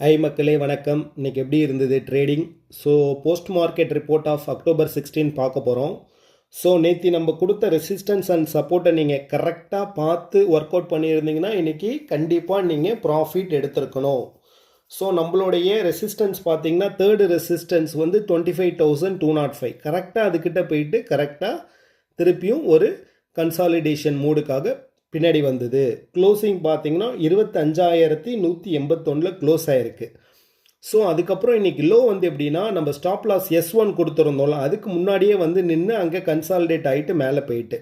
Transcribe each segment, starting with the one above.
High மக்களே வணக்கம். இன்றைக்கி எப்படி இருந்தது trading so post market report of October sixteen பார்க்க போகிறோம் ஸோ நேற்று நம்ம கொடுத்த ரெசிஸ்டன்ஸ் அண்ட் சப்போர்ட்டை நீங்கள் கரெக்டாக பார்த்து ஒர்க் அவுட் பண்ணியிருந்தீங்கன்னா இன்றைக்கி கண்டிப்பாக நீங்கள் ப்ராஃபிட் எடுத்திருக்கணும். ஸோ நம்மளுடைய ரெசிஸ்டன்ஸ் பார்த்தீங்கன்னா தேர்டு ரெசிஸ்டன்ஸ் வந்து twenty five thousand two naught five கரெக்டாக அதுக்கிட்ட போயிட்டு கரெக்டாக திருப்பியும் ஒரு கன்சாலிடேஷன் மூடுக்காக பின்னாடி வந்தது. க்ளோசிங் பார்த்தீங்கன்னா இருபத்தஞ்சாயிரத்தி நூற்றி எண்பத்தொன்னில் க்ளோஸ் ஆகிருக்கு ஸோ அதுக்கப்புறம் இன்றைக்கி லோ வந்து எப்படின்னா நம்ம ஸ்டாப் லாஸ் எஸ் ஒன் கொடுத்துருந்தோம்ல அதுக்கு முன்னாடியே வந்து நின்று அங்கே கன்சாலிடேட் ஆகிட்டு மேலே போயிட்டு.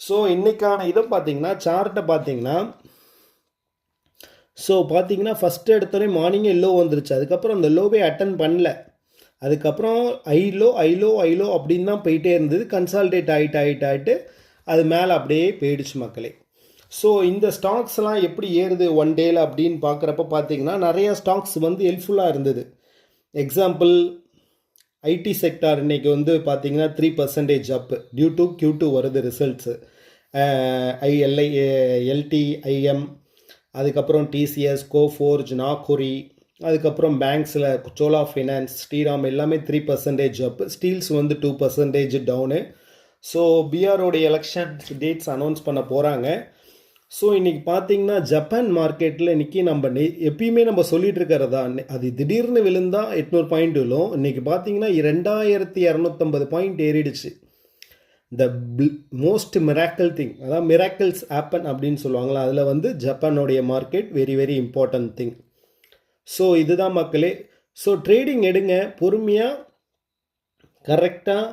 ஸோ இன்றைக்கான இதை பார்த்தீங்கன்னா சார்ட்டை பார்த்தீங்கன்னா ஸோ பார்த்தீங்கன்னா ஃபஸ்ட்டு எடுத்தோடனே மார்னிங்கே லோ வந்துருச்சு. அதுக்கப்புறம் அந்த லோவே அட்டன் பண்ணல. அதுக்கப்புறம் ஐலோ ஐலோ லோ அப்படின்னு தான் போயிட்டே இருந்தது. கன்சால்டேட் ஆகிட்டு ஆகிட்டு ஆகிட்டு அது மேலே அப்படியே போயிடுச்சு மக்களே. ஸோ இந்த ஸ்டாக்ஸ்லாம் எப்படி ஏறுது ஒன் டேல அப்படின்னு பார்க்குறப்ப பார்த்தீங்கன்னா நிறைய ஸ்டாக்ஸ் வந்து ஹெல்ப்ஃபுல்லாக இருந்தது. எக்ஸாம்பிள் ஐடி செக்டார் இன்றைக்கி வந்து பார்த்திங்கன்னா three percentage up due to Q two வருது ரிசல்ட்ஸு ஐஎல்ஐ எல்டி ஐஎம் அதுக்கப்புறம் டிசிஎஸ் கோஃபோர்ஜ் நாக்குரி அதுக்கப்புறம் பேங்க்ஸில் சோலா ஃபினான்ஸ் ஸ்ரீராம் எல்லாமே த்ரீ பர்சன்டேஜ் அப் ஸ்டீல்ஸ் வந்து டூ பர்சன்டேஜ் டவுனு ஸோ பிஆரோடைய எலெக்ஷன் டேட்ஸ் அனௌன்ஸ் பண்ண போகிறாங்க ஸோ இன்றைக்கி பார்த்தீங்கன்னா ஜப்பான் மார்க்கெட்டில் இன்றைக்கி நம்ம நெ எப்பயுமே நம்ம சொல்லிட்டு இருக்கிறதா அது திடீர்னு விழுந்தா எட்நூறு பாயிண்ட் விழும். இன்றைக்கி பார்த்தீங்கன்னா ரெண்டாயிரத்தி இரநூத்தம்பது பாயிண்ட் ஏறிடுச்சு. த மோஸ்ட் மிராக்கிள் திங் அதான் மிராக்கிள்ஸ் ஆப்பன் அப்படின்னு சொல்லுவாங்களா அதில் வந்து ஜப்பானுடைய market very very important thing so இதுதான் மக்களே. ஸோ ட்ரேடிங் எடுங்க. பொறுமையாக கரெக்டாக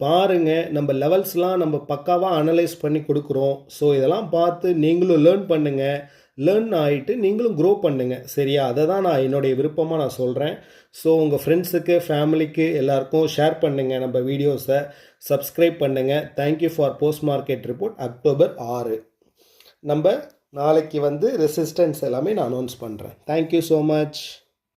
பாருங்கள் நம்ம லெவல்ஸ்லாம் நம்ம பக்காவாக அனலைஸ் பண்ணி கொடுக்குறோம். ஸோ இதெல்லாம் பார்த்து நீங்களும் லேர்ன் பண்ணுங்கள் லேர்ன் ஆகிட்டு நீங்களும் க்ரோ பண்ணுங்கள் சரியா? அதை தான் நான் என்னுடைய விருப்பமாக நான் சொல்கிறேன் ஸோ உங்கள் ஃப்ரெண்ட்ஸுக்கு ஃபேமிலிக்கு எல்லாருக்கும் ஷேர் பண்ணுங்கள் நம்ம வீடியோஸை சப்ஸ்கிரைப் பண்ணுங்கள் thank you for post market report October ஆறு. நம்ம நாளைக்கு வந்து ரெசிஸ்டன்ஸ் எல்லாமே நான் அனௌன்ஸ் பண்ணுறேன் தேங்க்யூ ஸோ மச்